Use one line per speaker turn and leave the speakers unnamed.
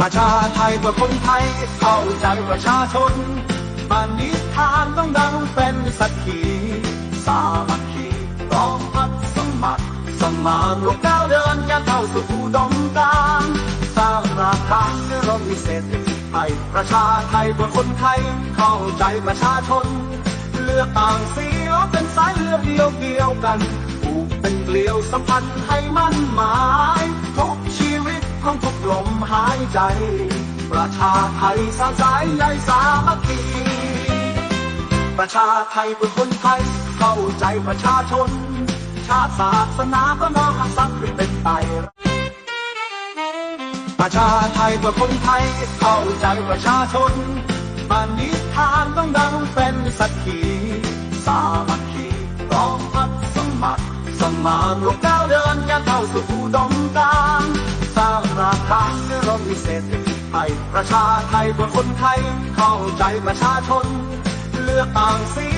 ประชาไทยเพื่อคนไทยเข้าใจประชาชนมันนิทานต้องดังเป็นสักขีสามัคคีร้อมพัดสมัครสมานลูกก้าวเดินยันเข้าสู่อุดมการสร้างรากฐาเพื่อเรามีเศษไทยประชาไทยเพื่อคนไทยเข้าใจประชาชน เลือกต่างสีแล้วเป็นสายเลือดเดียวเกี่ยวกันผูกเป็นเกลียวสัมพันธ์ให้มั่นหมาย หายใจ ประชาไทยสร้างสายใยสามัคคีประชาไทยเพื่อคนไทย เข้าใจประชาชน ชาติศาสนาก็น้อมสักดิ์เป็นไตประชาไทยเพื่อคนไทย เข้าใจประชาชนมันนิทานต้องดังเป็นสักขีสามัคคีพร้อมพัดสมัครสมานลูกก้าวเดินานเพื่อเรามีเศษฐกิจไทยประชาไทยเพื่อคนไทย เข้าใจประชาชน เลือกต่างสี